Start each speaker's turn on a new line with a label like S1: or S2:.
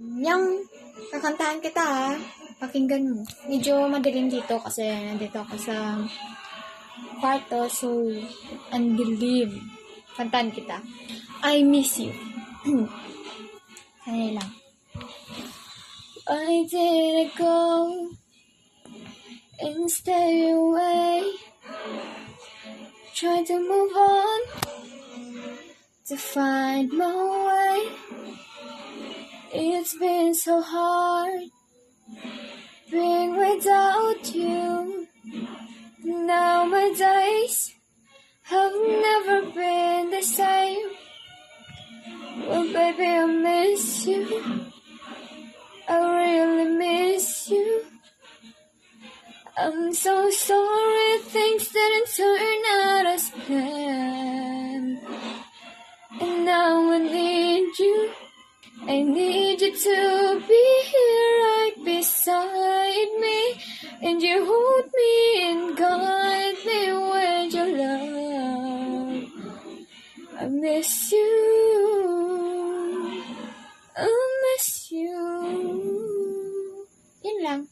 S1: Yang, kakantahan kita ha. Pakinggan mo. Medyo madilim dito kasi nandito ako sa kwarto, so ang dilim. Kantahan kita. I miss you. Sanay lang. I didn't go and stay away. Try to move on to find my way. It's been so hard being without you. Now my days have never been the same. Well, baby, I miss you. I really miss you. I'm so sorry things didn't turn out as planned. And now I need you. I need you to be here right beside me. And you hold me and guide me with your love. I miss you. I